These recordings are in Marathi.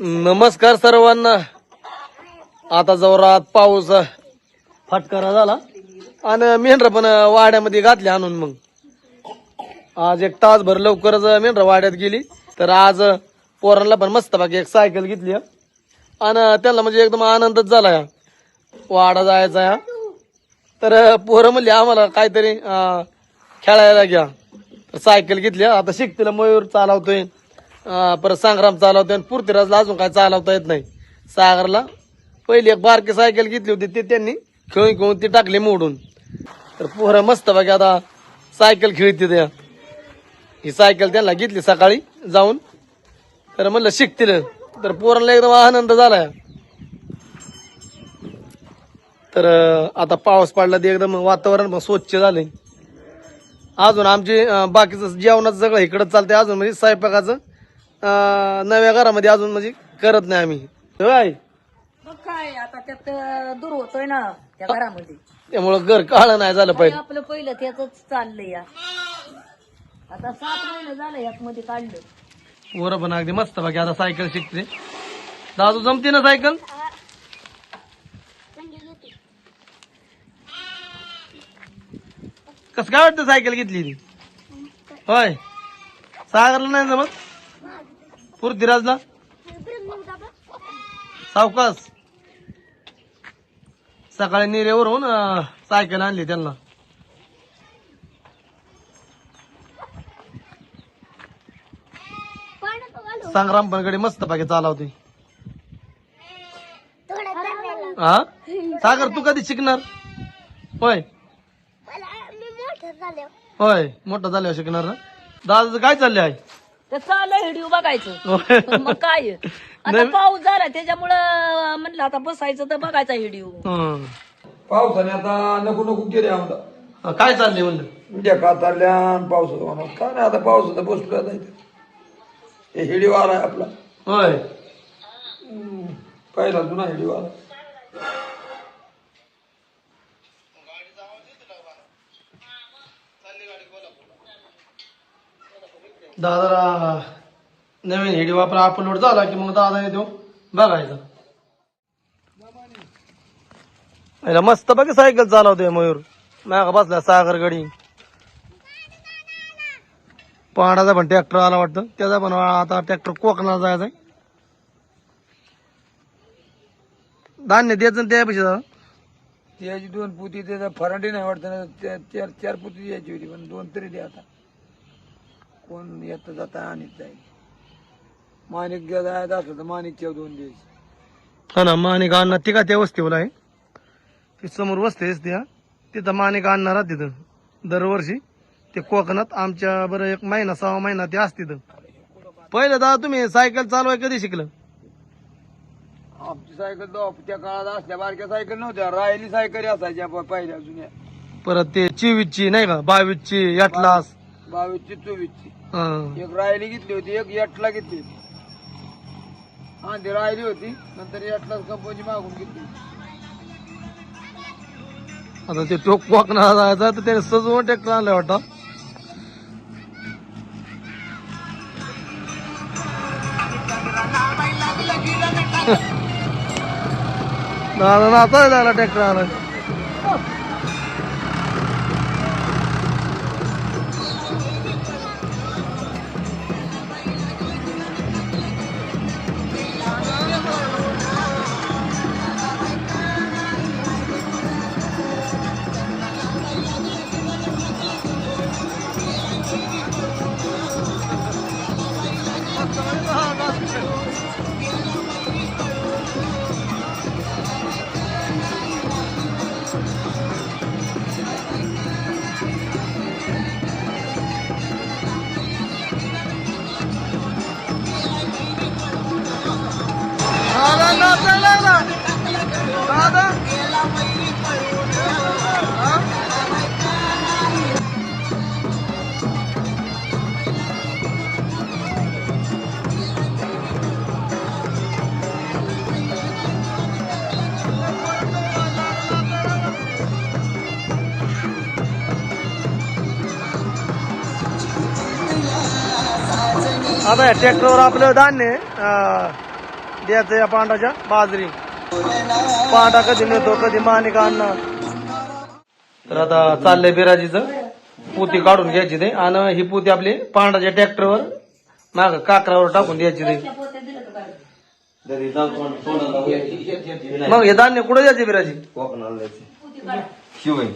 नमस्कार सर्वांना. आता जोरात पाऊस फटकारा झाला. आणि मेंढर पण वाड्यामध्ये घातली आणून मग. आज एक तासभर लवकरच मेंढरा वाड्यात गेली. तर आज पोरांना पण मस्त बाकी एक सायकल घेतली आणि त्याला म्हणजे एकदम आनंदच झाला या. वाडा जायचा या. तर पोरं म्हणली आम्हाला काहीतरी खेळायला घ्या. तर सायकल घेतली आता शिकतील मयूर चालवतोय. परत संग्राम चालवतोय आणि पुरतीराजला अजून काय चालवता येत नाही. सागरला पहिली एक बारकी सायकल घेतली होती ते त्यांनी खेळून खेळून ती टाकली मोडून. तर पोरं मस्त बाकी आता सायकल खेळते त्या. ही सायकल त्यांना घेतली सकाळी जाऊन. तर म्हणलं शिकतील. तर पोरांना एकदम आनंद झाला तर आता पाऊस पडला ते एकदम वातावरण पण स्वच्छ झाले अजून आमची बाकीचं जेवणाचं सगळं इकडं चालतंय. अजून म्हणजे स्वयंपाकाचं नव्या घरामध्ये अजून म्हणजे करत नाही आम्ही. होय मग काय आता त्यात अं, दूर होतोय ना त्या घरामध्ये. त्यामुळं घर काळं नाही झालं काय पाहिजे. आपलं पहिलं त्याच चाललंय या. आता सात महिने झालं यात मध्ये काढलं. वर पण अगदी मस्त बाकी आता सायकल शिकते. दादू जमते ना सायकल? कस काय वाटतं सायकल घेतली ती? होय. सागरला नाही जमत? पृथ्वीराजला सावकाश. सकाळी निरेवरून सायकल आणली त्यांना. संग्राम पण कडे मस्त पाके चालवते. हा? सागर तू कधी शिकणार? होय. होय मोठा झाल्यावर शिकणार ना? दादाचं काय चाललंय? आहे ते चाललंय व्हिडिओ बघायचं. होय. मग काय आता पाऊस झाला त्याच्यामुळं म्हणलं आता बसायचं तर बघायचा व्हिडिओ. हं. पावसाने आता नको नको केले आमदा हा, काय चाललंय म्हणलं? उद्या कातारल्या पावसाचं म्हणून. काय नाही आता पावसाचं बसलो नाही हे हिडीव आलाय आपला. होय. पहिला जुना हिडीव दादाला नवीन व्हिडिओ आपला अपलोड झाला की मग दादा येतो. बघायचा मस्त बघ सायकल चालवतोय मयूर. मागा बसला सागर गडी. पहाडाचा पण ट्रॅक्टर आला वाटतं. त्याचा पण आता ट्रॅक्टर कोकणाला जायचा आहे धान्य द्यायचं ना त्यापेक्षा दादा त्याची दोन पुती त्याचा फरांडी नाही वाटत. चार चार पुती द्यायची होती पण दोन तरी द्या आता. कोण येतं जाता आणि जाईल. माणिक जायचं असलं तर माणिकच्या दोन द्यायची हा ना माणिक अण्णा ती का त्या वस्तीवर आहे? ती समोर वस्ती त्या तिथं माणिक आणणार तिथं. दरवर्षी. ते कोकणात आमच्या बरं एक महिना सहा महिना ते असते तिथं. पहिलं दादा तुम्ही सायकल चालवाय कधी शिकलं? आमची सायकल तो त्या काळात असल्या बारक्या सायकल नव्हत्या. रायली सायकल असायच्या प- पहिल्या जुन्या. परत ते चोवीसची नाही का बावीसची एटलास. बावीसची चोवीसची. हं. एक रायली घेतली होती एक यटला घेतली होती. हा ती राहिली होती नंतर यटला कंपनी मागून घेतली आता ते टोक कोकणाला जायचं तर त्याने सजवून ट्रॅक्टर आणलं वाटतं. दादा नाचायला लागला ट्रॅक्टर आला आता ट्रॅक्टरवर आपलं धान्य अं, द्यायचं या पांडाच्या बाजरी. पांडा कधी मिळतो कधी मानिक आणणार. तर आता चाललंय बिराजीचं. पोती काढून घ्यायची ते. आणि ही पोती आपली पांडाच्या ट्रॅक्टरवर माग काकरावर टाकून द्यायची ते. मग हे धान्य कुठे द्यायचे बिराजी? शिवय.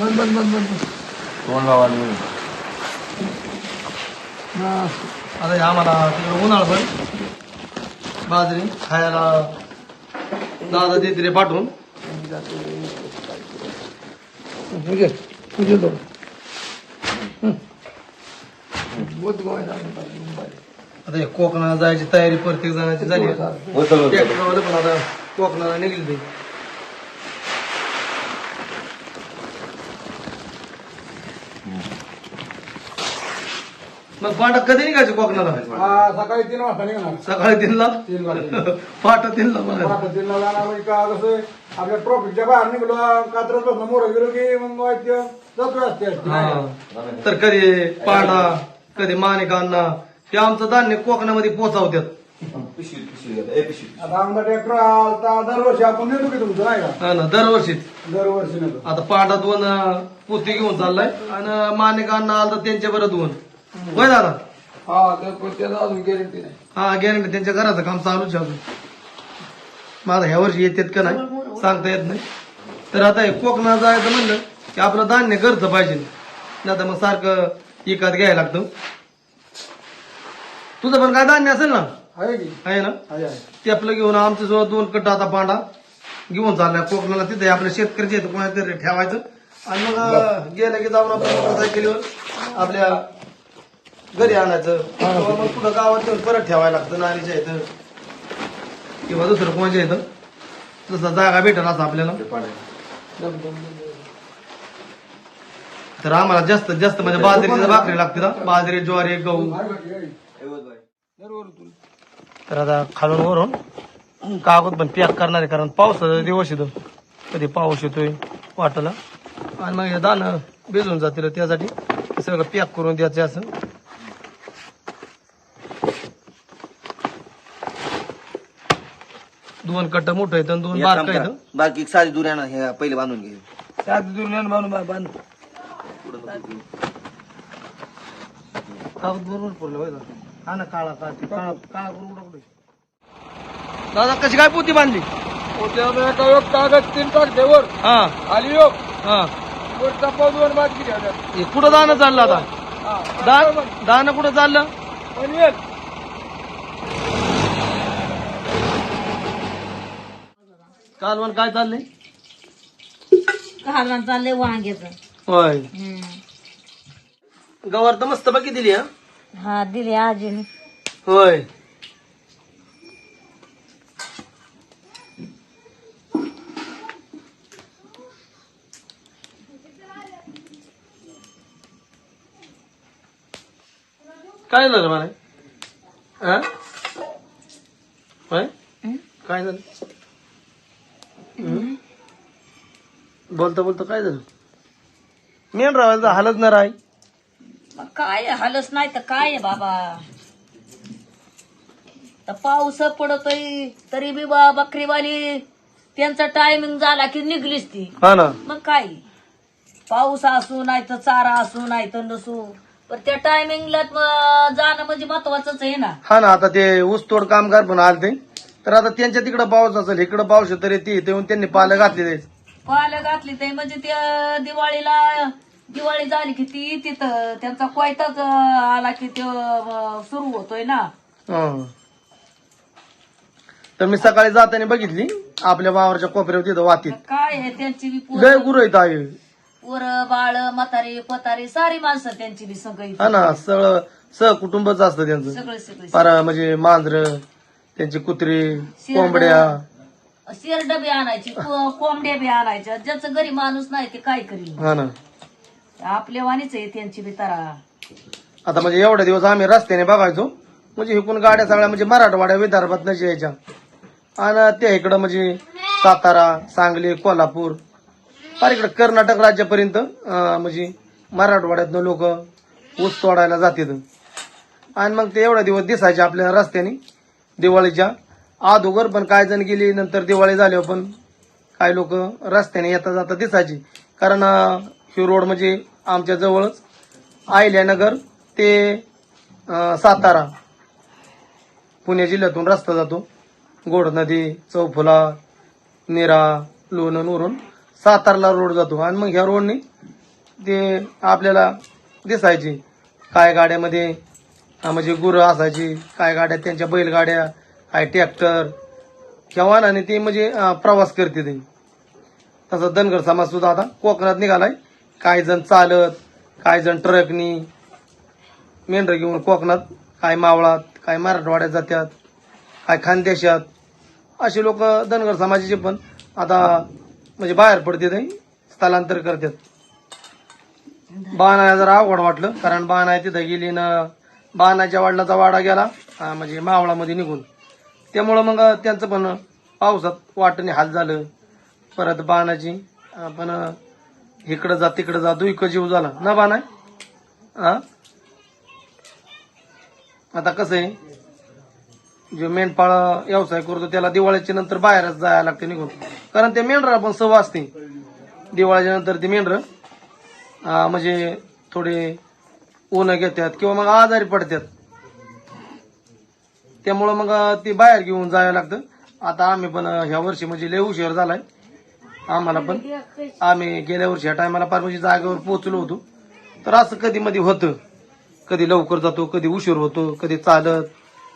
बंद बंद बंद बंद. तोंडगावाला आता हे आम्हाला तिकडे उन्हाळ पण. बाजरी खायला दादा देते रे पाठवून. आता हे कोकणाला जायची तयारी प्रत्येक जणांची झाली. पण आता कोकणाला निघली मग पाटा कधी निघायचे कोकणाला? सकाळी तीन वाजता निघणार. सकाळी तीनला? तीन वाजता. पहाटे तीनला मला पहाटे तीनला जाणार का कसं आपल्या ट्रॉफिकच्या बाहेर निघलो कात्रजपासून मोर गेलो की मग वाईट जातो असते. असते हा. तर कधी पांढा कधी मानिकांना हे आमचं धान्य कोकणामध्ये पोचावतात पिशवी पिशवी घ्या. ए, पिशवी आता आमचा ट्रॅक्टर आलता दरवर्षी आपण नेतो की तुमचं नाही का? हा ना दरवर्षीच दरवर्षी नेतो. आता पांढा दोन अं, पोती घेऊन चाललाय. आणि मानिकांना आलं तर त्यांच्या बरं दोन. होय दादा? हा तर पण त्याला अजून गॅरंटी नाही. हा गॅरंटी त्यांच्या घराचं काम चालूच आहे अजून. माझा ह्या वर्षी येतात का नाही सांगता येत नाही. तर आता हे कोकणात जायचं म्हणलं की आपलं धान्य घरचं पाहिजे. नाही तर मग सारखं विकत घ्यायला लागतं. तुझं पण काय धान्य असेल ना? आहे की? आहे ना? आहे आहे. ते आपलं घेऊन आमचं सुद्धा दोन कट्ट आता पांडा घेऊन चाललाय कोकणाला. तिथे आपल्या शेतकऱ्याचे कोणातरी ठेवायचं. आणि मग गेलं की जाऊन आपण मोटरसायकलीवर आपल्या घरी आणायचं. मग पुढं गावात नेऊन परत ठेवायला लागतं नारीच्या इथं किंवा दुसरं कोणाच्या इथं तसं जागा भेटेल असं आपल्याला. तर आम्हाला जास्त जास्त म्हणजे बाजरीची भाकरी लागते ना. बाजरी ज्वारी गहू. तर आता खालून वरून कागद पण पॅक करणार आहे कारण पावसाचा दिवस येतो कधी पाऊस येतोय वाटाला आणि मग हे दाणं भिजून जातील त्यासाठी. सगळं पॅक करून द्यायचं असं. दोन कट्ट मोठं येतं आणि दोन एक बारका करा. बाकी साधी दुऱ्या ना हे पहिले बांधून घे. सात दुर्यान बांधून बांध. कागद बरोबर पडलं होय दादा. हा ना काळा काळा काळा दादा कशी काय पोती बांधली? योग कागद तीन टाकते वर हा योग. हा. हे कुठं दाणं चाललं आता. दान दाणं कुठं चाललं? पण कालवण काय चाललंय? कालवण चाललंय वांग्याचं. होय. हम्म. गवार तर मस्त बाकी दिली हा? हा दिली आजीने होय. काय झालं मला हा? होय? हं? काय झालं हं? बोलता बोलता काय झालं? मेन राहायचं हालत नाही राय. मग काय हालच नाही तर काय आहे बाबा? तर पाऊस पडतोय तरी बी बा बकरीवाली त्यांचा टायमिंग झाला की निघलीच ती. हा ना. मग काय? पाऊस असू नाही तर चारा असू नाही तर नसू. पण त्या टायमिंगला जाणं म्हणजे महत्वाचंच आहे ना. हा ना आता ते ऊसतोड कामगार पण आलते. तर आता त्यांच्या तिकडं पाऊस असेल इकडं पाऊस आहे तरी ती येऊन त्यांनी पालं घातलेले. पालं घातली ते म्हणजे त्या दिवाळीला दिवाळी झाली की ती तिथं त्यांचा कोयताच आला की तो सुरू होतोय ना. हं. तर मी सकाळी जाताना बघितली आपल्या वावरच्या कोपऱ्यावर तिथं वातीत. काय आहे त्यांची बी लय पोर गुरु आहे पोर बाळ म्हातारी पतारी सारी माणसं त्यांची बी सगळी हा ना सगळं सह कुटुंबच असतं त्यांचं. सगळे सगळे पारा म्हणजे मांजर त्यांची कुत्री कोंबड्या. शेर डबे आणायची को- कोंबड्या बी आणायच्या. ज्याचं घरी माणूस नाही ते काय करील हा ना. आपल्या वाणीच आहे त्यांची बी तारा. आता म्हणजे एवढे दिवस आम्ही रस्त्याने बघायचो. म्हणजे इकडून गाड्या सगळ्या म्हणजे मराठवाड्या विदर्भात नशी यायच्या. आणि त्या इकडं म्हणजे सातारा सांगली कोल्हापूर. फार इकडं कर्नाटक राज्यापर्यंत अं, म्हणजे मराठवाड्यातनं लोक ऊस तोडायला जातात. आणि मग ते एवढा दिवस दिसायचे आपल्या रस्त्याने दिवाळीच्या. अगोदर पण काय जण गेली नंतर दिवाळी झाल्यावर पण काही लोक रस्त्याने येता जाता दिसायची. कारण ही रोड म्हणजे आमच्या जवळच आयल्यानगर ते सातारा. पुणे जिल्ह्यातून रस्ता जातो. गोड नदी चौफुला निरा लोणन वरून सातारला रोड जातो. आणि मग ह्या रोडने ते आपल्याला दिसायची. काय गाड्यामध्ये म्हणजे गुरं असायची काय गाड्या त्यांच्या बैलगाड्या काय ट्रॅक्टर किंवा आणि ते म्हणजे प्रवास करते ते. तसं धनगर समाज सुद्धा आता कोकणात निघालाय. काही जण चालत काही जण ट्रकनी. मेंढर घेऊन कोकणात काय मावळात काय मराठवाड्यात जातात काय खानदेशात. असे लोक धनगर समाजाचे पण आता म्हणजे बाहेर पडते ते स्थलांतर करतात. बाणाला जरा अवघड वाटलं कारण बाणा तिथं गेली ना बाणाच्या वडिलाचा वाडा गेला म्हणजे मावळामध्ये निघून. त्यामुळं मग त्यांचं पण पावसात वाटणे हाल झालं. परत बाणाची आपण इकडं जा तिकडं जा दुईक जीव झाला. ना बाणा? हा आता कसं आहे जो मेंढपाळ व्यवसाय करतो त्याला दिवाळीच्या नंतर बाहेरच जायला लागते निघून. कारण ते मेंढरा पण सव असते. दिवाळीच्या नंतर ते मेंढर म्हणजे थोडे ऊन घेतात किंवा मग आजारी पडतात. त्यामुळं मग ते बाहेर घेऊन जायला लागतं. आता आम्ही पण ह्या वर्षी म्हणजे लय उशीर झालाय. आम्हाला पण. आम्ही गेल्या वर्षी ह्या टायमाला फार म्हणजे जागेवर पोहोचलो होतो. तर असं कधी मध्ये होतं. कधी लवकर जातो कधी उशीर होतो कधी चालत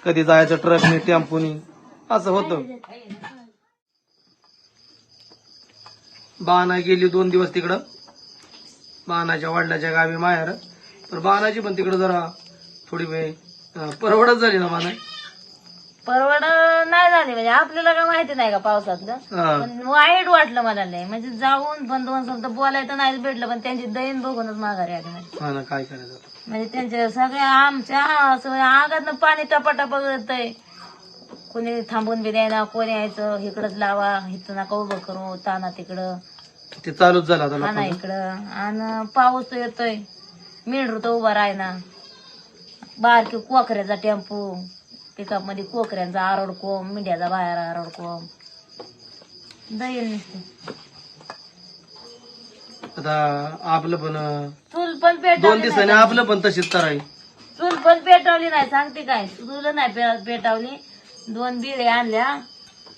कधी जायचं ट्रकने टेम्पोनी. असं होतं. बाना गेली दोन दिवस तिकडं. बाणाच्या वडिलाच्या गावी माहेर. तर बाणाची पण तिकडं जरा थोडी वेळ परवडत झाली ना बाना परवड नाही झाली म्हणजे आपल्याला काय माहिती नाही का पावसातलं हा. पण वाईट वाटलं मला लय. म्हणजे जाऊन पण दोन शब्द बोलायचं नाही भेटलं पण त्यांची दैन बघूनच माघारी आली नाही हा ना काय करायचं म्हणजे त्यांच्या सगळ्या आमच्या अंगात पाणी टपाटप येतंय. कोणी थांबून बी द्यायना कोणी यायचं इकडंच लावा इथं नका उभं करू ताना तिकडं. ते चालूच झालं आता लोकांचं. इकडं. आणि पाऊस तर येतोय. मेंढरू तर उभा राहिना. बारकी कोकऱ्याचा टेम्पो. पिकअपमध्ये कोकऱ्यांचा आरडकोम मिंड्याचा बाहेर आरडकोम. दयन नुसते. आता आपलं पण चूल पण दोन पेटवली दिवसांनी नाही आपलं पण तशीच कराय चूल पण पेटवली नाही सांगते काय. चूल नाही पे- पेटवली. दोन बिळे आणल्या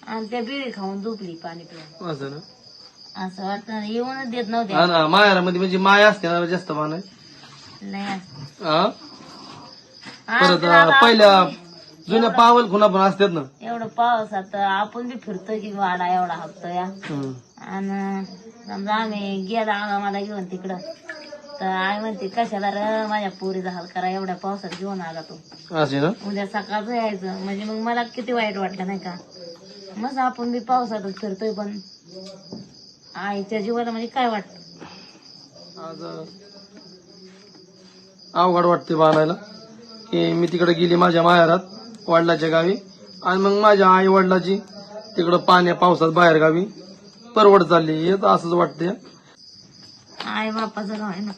आणि त्या बिळी खाऊन झोपली पाणी पिऊन असं ना? असं वाटतं येऊनच देत नव्हते. ना माहेरामध्ये म्हणजे माय असते ना जास्त मानाय नाही हा? आज परत तर अं, आता पहिल्या जुन्या पावल खुना पण असतात ना. एवढं पावसात आपण बी फिरतोय की वाडा एवढा हप्तोय हम्म. आणि समजा आम्ही गेला आम्हाला घेऊन तिकडं तर आई म्हणते कशाला र माझ्या पोरीचा हाल करा एवढ्या पावसात घेऊन आला तू. असे ना? उद्या सकाळचं यायचं म्हणजे मग मला किती वाईट वाटलं नाही का? मग आपण बी पावसातच फिरतोय पण आईच्या जीवाला म्हणजे काय वाटत आज अं, अवघड वाटते बाळायला की मी तिकडे गेली माझ्या माहेरात. वडिलाच्या गावी. आणि मग माझ्या आई वडिलाची तिकडं पाण्या पावसात बाहेर गावी. परवड चालली हे तर असंच वाटते आई बापाचं गाव आहे ना.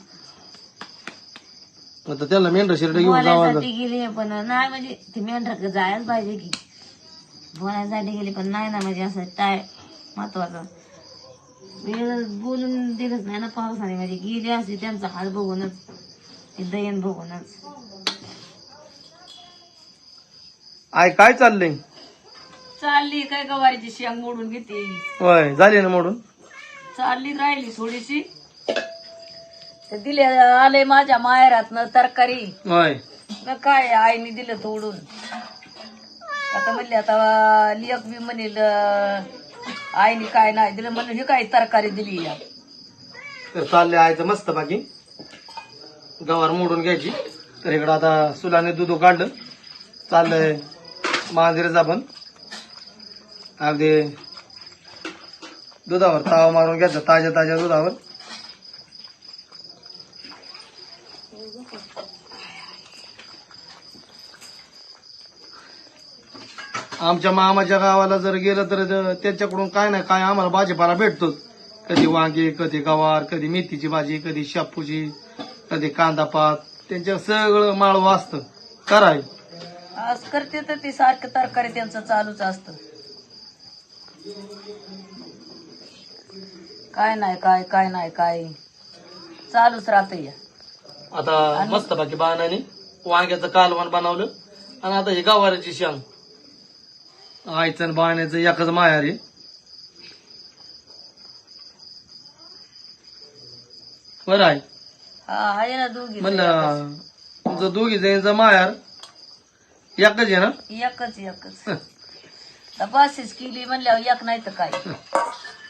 आता त्याला मेंढर शिरड घेऊन जावं बोलायसाठी गेली पण नाही म्हणजे ती मेंढर जायला पाहिजे की. बोलायसाठी गेली पण नाही ना म्हणजे असं काय महत्वाचं. वेळ बोलून दिलंच नाही ना पावसाने म्हणजे गेली असते त्यांचा हाल बघूनच. ते दयन बघूनच. आय काय चाललंय? चालली काय गवारीची शेंग मोडून घेते. होय झाली ना मोडून? चालली राहिली थोडीशी. ते दिले आले माझ्या माहेरातनं तरकारी. होय. मग काय आईने दिलं तोडून. आता म्हणले आता लियक बी म्हणेल आईने काय नाही दिलं म्हणून ही काय तरकारी दिली या. तर चालले आयचं मस्त बाकी. गवार मोडून घ्यायची. तर इकडं आता सुलाने दूध काढलं. चाललंय. मांजरेच पण. अगदी दुधावर तावा मारून घ्यायचं ताज्या ताज्या दुधावर. आमच्या मामाच्या गावाला जर गेलं तर त्यांच्याकडून काय ना काय आम्हाला भाजीपाला भेटतोच. कधी वांगे कधी गवार कधी मेथीची भाजी कधी शापूची कधी कांदा पात. त्यांच्या सगळं माळवं असतं. कराय आज करते तर ती सारखं तरकारी त्यांचं चालूच असतं. काय नाही काय काय नाही काय. चालूच राहत या आता मस्त बाकी बाणाने वांग्याचं कालवण बनवलं. आणि आता ही गवाराची शांग. आईचं आणि बाण्याचं एकच आहे. बरं आहे. हा आहे ना दोघी म्हणलं तुमचं दोघी जणीचं मायार एकच आहे ना? एकच एकच. तपासीच केली म्हणल्यावर एक नाही तर काय?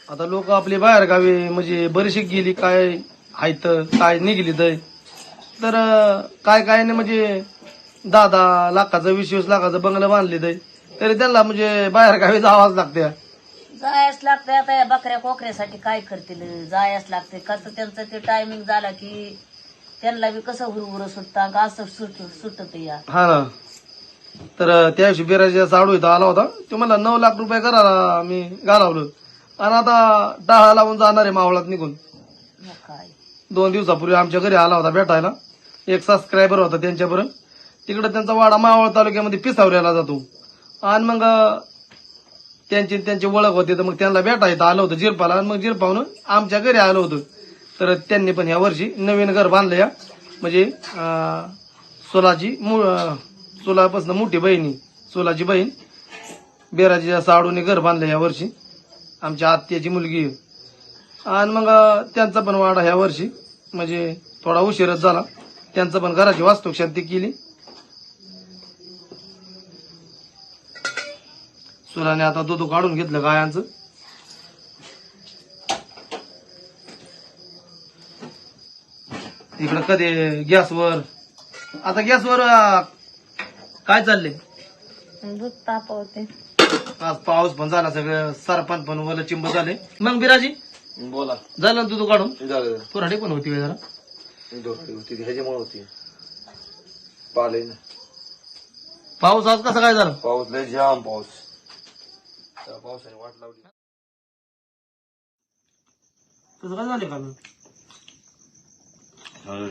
आता लोक आपले बाहेर गावी म्हणजे बरीचशी गेली काय हायत काय निघली दय तर अं, काय काय नाही म्हणजे दहा दहा लाखाचं वीस वीस लाखाचं बंगलं बांधले दय तरी त्यांना म्हणजे बाहेर गावी जावाच लागते जायच लागतंय आता या बकऱ्या कोकऱ्यासाठी काय करतील? जायच लागते कसं त्यांचं ते टायमिंग झाला की त्यांना बी कसं हुरहुर सुटता का असं सुट सुटत या. हा ना. तर त्या दिवशी बिराजा साडू इथं आला होता. तो मला नऊ लाख रुपये करायला मी घालावलं. आणि आता टाळा लावून जाणार आहे मावळात निघून. दोन दिवसापूर्वी आमच्या घरी आला होता भेटायला. एक सबस्क्रायबर होता त्यांच्यापर्यंत तिकडे त्यांचा वाडा मावळ तालुक्यामध्ये पिसावल्याला जातो. आणि मग त्यांची त्यांची ओळख होती तर मग त्यांना भेटायचं आलं होतं जिरपाला. आणि मग जिरपावून आमच्या घरी आलं होतं. तर त्यांनी पण ह्या वर्षी नवीन घर बांधलं या. म्हणजे सोलाची मु चुलापासून मोठी मोठी बहिणी चुलाची बहीण बेराजीच्या साडूने घर बांधलं या वर्षी. आमच्या आत्याची मुलगी आणि मग त्यांचा पण वाडा ह्या वर्षी. म्हणजे थोडा उशीरच झाला. त्यांचं पण घराची वास्तू शांती केली. सुराने आता दूध काढून घेतलं गायांचं. इकडं कधी गॅसवर. आता गॅसवर काय चाललंय? दूध तापवते. आज पाऊस पण झाला सगळं सरपण पण ओलं चिंब झाले. मग बिराजी? बोला. झालं ना दूध काढून? झालं. पुराडी पण होती वेळ जरा. होती ह्याच्यामुळे होती. पाले ना. पाऊस आज कसा काय झाला? पाऊस लय जाम पाऊस. त्या पावसाने वाट लावली. कसं काय झाले का हं.